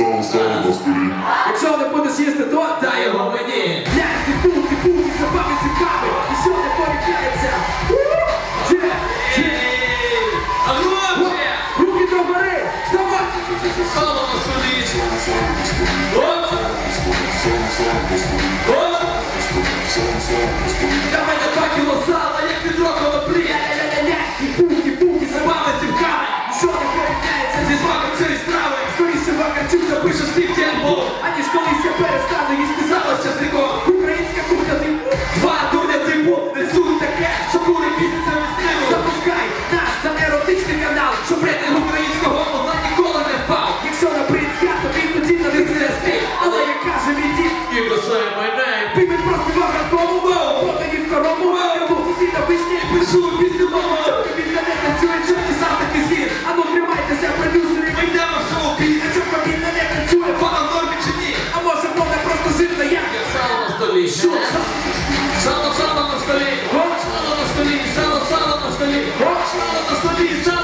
Сало сало на столі. Якщо не будеш їсти, то дай його мені. Ляньки, дулки, булки, собаки, цікаві. І що не порікається? Чи? Чи? Гроші! Руки до гори! Вставай! Сало на столі! Сало на! Битися перестану їсти сало з часником. Українська кухня зим Два дурня типу. Несуть таке, що були бізнес веснею Запускай нас на еротичний канал, що рейтинг українського одна ніколи не впав. Якщо на я, то він тоді на не знести Але я каже мій дід І бросає майне Пімін просто вагатому мову, подані в корову Хочемо на собі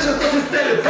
Veja seus espelhos. Tá?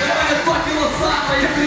Давай, папі, лоцана, як ти